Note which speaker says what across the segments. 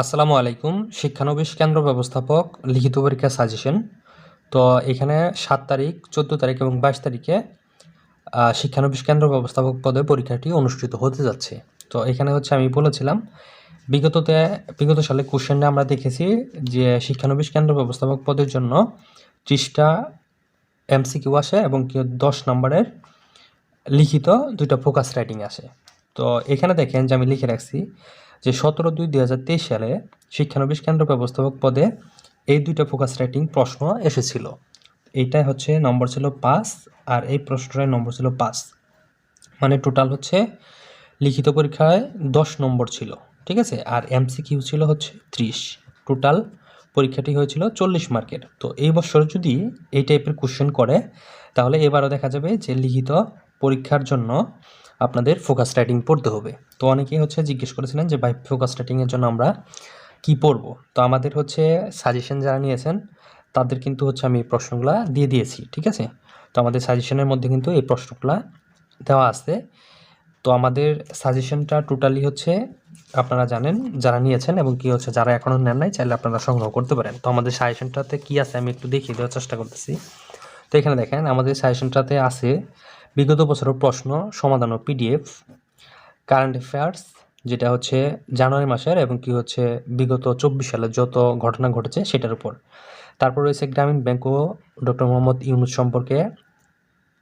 Speaker 1: আসসালামু আলাইকুম, শিক্ষানবিশ কেন্দ্র ব্যবস্থাপক লিখিত পরীক্ষা সাজেশন। তো এখানে সাত তারিখ, চোদ্দ তারিখ এবং বাইশ তারিখে শিক্ষানবিশ কেন্দ্র ব্যবস্থাপক পদে পরীক্ষাটি অনুষ্ঠিত হতে যাচ্ছে। তো এখানে হচ্ছে আমি বলেছিলাম, বিগততে, বিগত সালে কোশ্চেনে আমরা দেখেছি যে শিক্ষানবিশ কেন্দ্র ব্যবস্থাপক পদের জন্য ত্রিশটা এমসিকিউ আসে এবং কি দশ নম্বরের লিখিত দুইটা ফোকাস রাইটিং আসে। তো এখানে দেখেন যে আমি লিখে রাখছি যে সতেরো দুই দুই হাজার তেইশ সালে শিক্ষানবিশ কেন্দ্র ব্যবস্থাপক পদে এই দুইটা ফোকাস রাইটিং প্রশ্ন এসেছিল। এইটাই হচ্ছে নম্বর ছিল পাঁচ আর এই প্রশ্নটার নম্বর ছিল পাঁচ। মানে টোটাল হচ্ছে লিখিত পরীক্ষায় দশ নম্বর ছিল, ঠিক আছে? আর এমসিকিউ ছিল হচ্ছে ত্রিশ। টোটাল পরীক্ষাটি হয়েছিল চল্লিশ মার্কের। তো এই বছর যদি এই টাইপের কোশ্চেন করে, তাহলে এবারও দেখা যাবে যে লিখিত পরীক্ষার জন্য আপনাদের ফোকাস রাইটিং পড়তে হবে। তো অনেকেই হচ্ছে জিজ্ঞেস করেছিলেন যে, ভাই ফোকাস রাইটিংয়ের জন্য আমরা কি পড়ব? তো আমাদের হচ্ছে সাজেশন যারা নিয়েছেন, তাদের কিন্তু হচ্ছে আমি এই প্রশ্নগুলা দিয়ে দিয়েছি, ঠিক আছে? তো আমাদের সাজেশনের মধ্যে কিন্তু এই প্রশ্নগুলা দেওয়া আছে। তো আমাদের সাজেশনটা টোটালি হচ্ছে আপনারা জানেন, যারা নিয়েছেন এবং কি হচ্ছে যারা এখনও নেন নাই, চাইলে আপনারা সংগ্রহ করতে পারেন। তো আমাদের সাজেশনটাতে কি আছে আমি একটু দেখিয়ে দেওয়ার চেষ্টা করতেছি। তো এখানে দেখেন, আমাদের সাজেশনটাতে আছে বিগত বছরের প্রশ্ন, সমাধান ও পিডিএফ কারেন্ট অ্যাফেয়ার্স যেটা হচ্ছে জানুয়ারি মাসের এবং কি হচ্ছে বিগত চব্বিশ সালে যত ঘটনা ঘটেছে সেটার উপর। তারপর রয়েছে গ্রামীণ ব্যাংক ও ডক্টর মোহাম্মদ ইউনুস সম্পর্কে।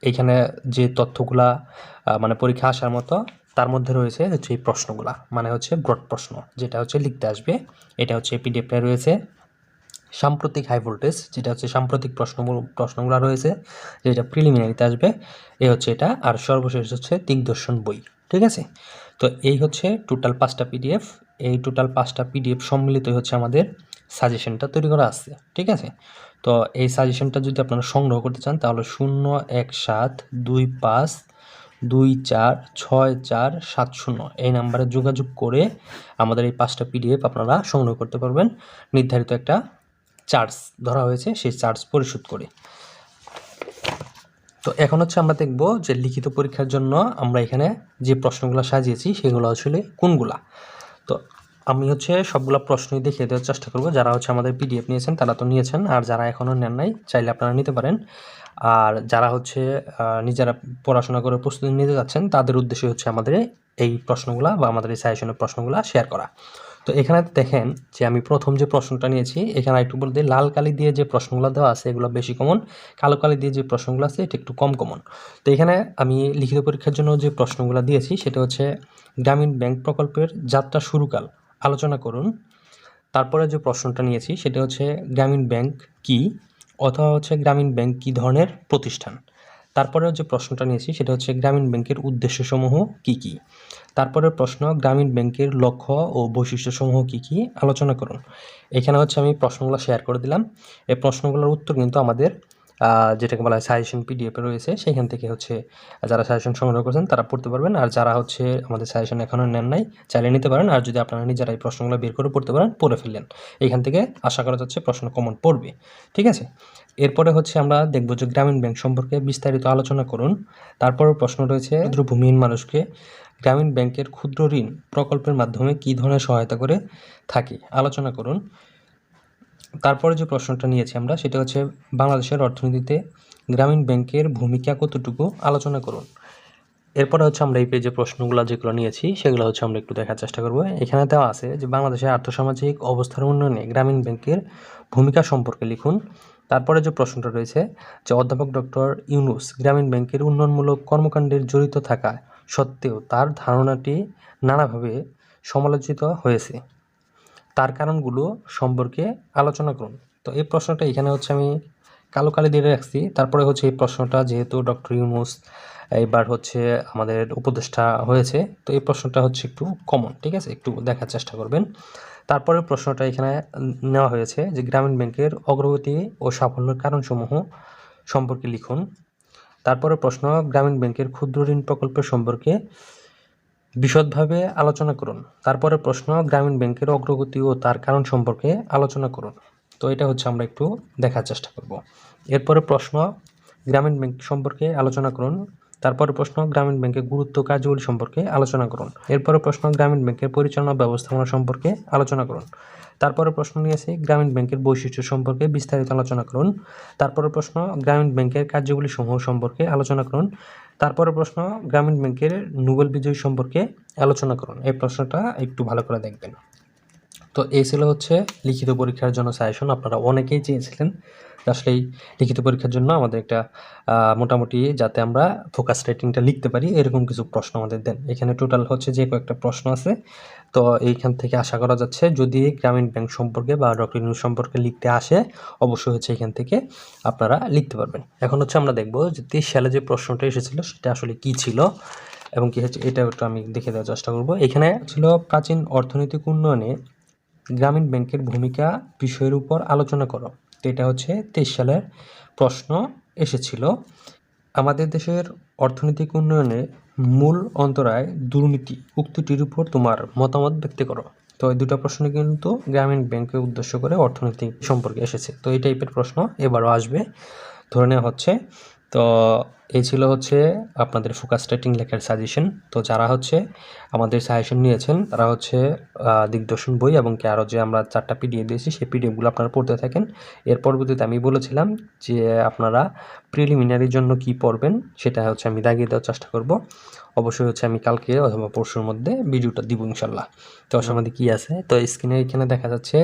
Speaker 1: এইখানে যে তথ্যগুলা মানে পরীক্ষা আসার মতো, তার মধ্যে রয়েছে হচ্ছে এই প্রশ্নগুলা মানে হচ্ছে ব্রড প্রশ্ন, যেটা হচ্ছে লিখতে আসবে। এটা হচ্ছে পিডিএফটা রয়েছে। সাম্প্রতিক হাই ভোল্টেজ যেটা হচ্ছে সাম্প্রতিক প্রশ্ন প্রশ্নগুলো রয়েছে, যেটা প্রিলিমিনারিতে আসবে, এ হচ্ছে এটা, আর সর্বশেষ হচ্ছে দিগদর্শন বই, ঠিক আছে? তো এই হচ্ছে টোটাল পাঁচটা পিডিএফ এই টোটাল পাঁচটা পিডিএফ সম্মিলিত হচ্ছে আমাদের সাজেশনটা তৈরি করা আসছে ঠিক আছে? তো এই সাজেশনটা যদি আপনারা সংগ্রহ করতে চান, তাহলে শূন্য, এক, সাত, দুই, পাঁচ, দুই, চার, ছয়, চার, সাত, শূন্য, এই নাম্বারে যোগাযোগ করে আমাদের এই পাঁচটা পিডিএফ আপনারা সংগ্রহ করতে পারবেন। নির্ধারিত একটা চার্জ ধরা হয়েছে, সেই চার্জ পরিশোধ করে। তো এখন হচ্ছে আমরা দেখব যে লিখিত পরীক্ষার জন্য আমরা এখানে যে প্রশ্নগুলো সাজিয়েছি, সেগুলো আসলে কোনগুলা? তো আমি হচ্ছে সবগুলো প্রশ্নই দেখিয়ে দেওয়ার চেষ্টা করব। যারা হচ্ছে আমাদের পিডিএফ নিয়েছেন, তারা তো নিয়েছেন, আর যারা এখনও নেন নাই, চাইলে আপনারা নিতে পারেন। আর যারা হচ্ছে নিজেরা পড়াশোনা করে প্রস্তুতি নিতে যাচ্ছেন, তাদের উদ্দেশ্যে হচ্ছে আমাদের এই প্রশ্নগুলা বা আমাদের এই সাজেশনের প্রশ্নগুলা শেয়ার করা। তো এখানে দেখেন যে আমি প্রথম যে প্রশ্নটা নিয়েছি, এখানে একটু বলতে লাল কালি দিয়ে যে প্রশ্নগুলো দেওয়া আছে, এগুলো বেশি কমন কালো কালি দিয়ে যে প্রশ্নগুলো আছে, এটা একটু কম কমন তো এখানে আমি লিখিত পরীক্ষার জন্য যে প্রশ্নগুলো দিয়েছি, সেটা হচ্ছে গ্রামীণ ব্যাংক প্রকল্পের যাত্রা শুরুকাল। আলোচনা করুন। তারপরে যে প্রশ্নটা নিয়েছি, সেটা হচ্ছে গ্রামীণ ব্যাংক কি? অথবা হচ্ছে গ্রামীণ ব্যাংক কী ধরনের প্রতিষ্ঠান? তারপরে যে প্রশ্নটা নিয়েছি, সেটা হচ্ছে গ্রামীণ ব্যাংকের উদ্দেশ্যসমূহ কি কি? তারপরের প্রশ্ন, গ্রামীণ ব্যাংকের লক্ষ্য ও বৈশিষ্ট্যসমূহ কি কি? আলোচনা করুন। এখানে হচ্ছে আমি প্রশ্নগুলো শেয়ার করে দিলাম। এই প্রশ্নগুলোর উত্তর কিন্তু আমাদের যেটাকে বলা হয় সাজেশন পিডিএফে রয়েছে সেখান থেকে হচ্ছে যারা সাজেশন সংগ্রহ করেছেন তারা পড়তে পারবেন। আর যারা হচ্ছে আমাদের সাজেশন এখনও নেন নাই, চাইলে নিতে পারেন। আর যদি আপনারা নিজেরা এই প্রশ্নগুলো বের করে পড়তে পারেন, পড়ে ফেললেন। এখান থেকে আশা করা যাচ্ছে প্রশ্ন কমন পড়বে। ঠিক আছে? এরপরে হচ্ছে আমরা দেখব যে গ্রামীণ ব্যাংক সম্পর্কে বিস্তারিত আলোচনা করুন। তারপর প্রশ্ন রয়েছে ক্ষুদ্র মানুষকে গ্রামীণ ব্যাংকের ক্ষুদ্র ঋণ প্রকল্পের মাধ্যমে কী ধরনের সহায়তা করে থাকে? আলোচনা করুন। তারপরে যে প্রশ্নটা নিয়েছি আমরা, সেটা হচ্ছে বাংলাদেশের অর্থনীতিতে গ্রামীণ ব্যাংকের ভূমিকা কতটুকু? আলোচনা করুন। এরপরে হচ্ছে আমরা এই পেজে প্রশ্নগুলো যেগুলো নিয়েছি, সেগুলো হচ্ছে আমরা একটু দেখার চেষ্টা করব। এখানে দেওয়া আছে যে বাংলাদেশের আর্থসামাজিক অবস্থার উন্নয়নে গ্রামীণ ব্যাংকের ভূমিকা সম্পর্কে লিখুন। তারপরে যে প্রশ্নটা রয়েছে যে অধ্যাপক ডক্টর ইউনুস গ্রামীণ ব্যাংকের উন্নয়নমূলক কর্মকাণ্ডের জড়িত থাকা সত্ত্বেও তার ধারণাটি নানাভাবে সমালোচিত হয়েছে। তার কারণগুলো সম্পর্কে আলোচনা করুন। তো এই প্রশ্নটা এখানে হচ্ছে আমি কালো কালি দিয়ে রাখছি। তারপরে হচ্ছে এই প্রশ্নটা যেহেতু ডক্টর ইউনুস এবার হচ্ছে আমাদের উপদেষ্টা হয়েছে, তো এই প্রশ্নটা হচ্ছে একটু কমন ঠিক আছে? একটু দেখার চেষ্টা করবেন। তারপরে প্রশ্নটা এখানে নেওয়া হয়েছে যে গ্রামীণ ব্যাংকের অগ্রগতি ও সাফল্যের কারণসমূহ সম্পর্কে লিখুন। তারপরে প্রশ্ন, গ্রামীণ ব্যাংকের ক্ষুদ্র ঋণ প্রকল্পের সম্পর্কে বিশদভাবে আলোচনা করুন। তারপরে প্রশ্ন গ্রামীণ ব্যাংকের অগ্রগতি ও তার কারণ সম্পর্কে আলোচনা করুন। তো এটা হচ্ছে আমরা একটু দেখার চেষ্টা করব। এরপরে প্রশ্ন গ্রামীণ ব্যাংক সম্পর্কে আলোচনা করুন। তারপরে প্রশ্ন গ্রামীণ ব্যাংকের গুরুত্ব কার্যগুলি সম্পর্কে আলোচনা করুন। এরপরে প্রশ্ন গ্রামীণ ব্যাংকের পরিচালনা ব্যবস্থাপনা সম্পর্কে আলোচনা করুন। তারপরে প্রশ্ন নিয়েছে গ্রামীণ ব্যাংকের বৈশিষ্ট্য সম্পর্কে বিস্তারিত আলোচনা করুন। তারপরে প্রশ্ন, গ্রামীণ ব্যাংকের কার্যগুলি সমূহ সম্পর্কে আলোচনা করুন। তারপরে প্রশ্ন, গ্রামীণ ব্যাংকের নোবেল বিজয়ী সম্পর্কে আলোচনা করুন। এই প্রশ্নটা একটু ভালো করে দেখবেন। তো এই ছিল হচ্ছে লিখিত পরীক্ষার জন্য সাজেশন আপনারা অনেকেই চেয়েছিলেন আসলে লিখিত পরীক্ষার জন্য আমাদের একটা মোটামুটি যাতে আমরা ফোকাস রেটিংটা লিখতে পারি, এরকম কিছু প্রশ্ন আমাদের দেন। এখানে টোটাল হচ্ছে যে কয়েকটা প্রশ্ন আছে। তো এইখান থেকে আশা করা যাচ্ছে যদি গ্রামীণ ব্যাংক সম্পর্কে বা ডক্টর নিউজ সম্পর্কে লিখতে আসে, অবশ্যই হচ্ছে এখান থেকে আপনারা লিখতে পারবেন। এখন হচ্ছে আমরা দেখব যে তেইশ সালে যে প্রশ্নটা এসেছিল, সেটা আসলে কি ছিল এবং কি হচ্ছে, এটা একটু আমি দেখে দেওয়ার চেষ্টা করব। এখানে ছিল প্রাচীন অর্থনৈতিক উন্নয়নে গ্রামীণ ব্যাংকের ভূমিকা বিষয়ের উপর আলোচনা করো। তো এটা হচ্ছে তেইশ সালের প্রশ্ন এসেছিল। আমাদের দেশের অর্থনৈতিক উন্নয়নে মূল অন্তরায় দুর্নীতি উক্তিটির উপর তোমার মতামত ব্যক্ত করো। তো এই দুটো প্রশ্ন কিন্তু গ্রামীণ ব্যাংকে উদ্দেশ্য করে অর্থনৈতিক সম্পর্কে এসেছে। তো এই টাইপের প্রশ্ন এবারও আসবে। ধরে নেওয়া হচ্ছে তো এই ছিল হচ্ছে আপনাদের ফোকাস রেটিং লেখার সাজেশন তো যারা হচ্ছে আমাদের সাজেশন নিয়েছেন, তারা হচ্ছে দিগদর্শন বই এবং কি আরও যে আমরা চারটা পিডিএফ দিয়েছি, সেই পিডিএফগুলো আপনারা পড়তে থাকেন। এর পরবর্তীতে আমি বলেছিলাম যে আপনারা প্রিলিমিনারির জন্য কি পড়বেন, সেটা হচ্ছে আমি দাগিয়ে দেওয়ার চেষ্টা করব। অবশ্যই হচ্ছে আমি কালকে অথবা পরশুর মধ্যে ভিডিওটা দিব ইনশাল্লাহ। তো আমাদের কী আছে? তো স্ক্রিনে এখানে দেখা যাচ্ছে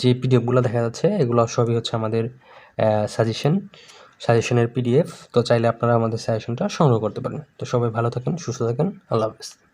Speaker 1: যে পিডিএফগুলো দেখা যাচ্ছে, এগুলো সবই হচ্ছে আমাদের সাজেশন সাজেশনের পিডিএফ তো চাইলে আপনারা আমাদের সাজেশনটা সংগ্রহ করতে পারেন। তো সবাই ভালো থাকেন, সুস্থ থাকেন, আল্লাহ হাফেজ।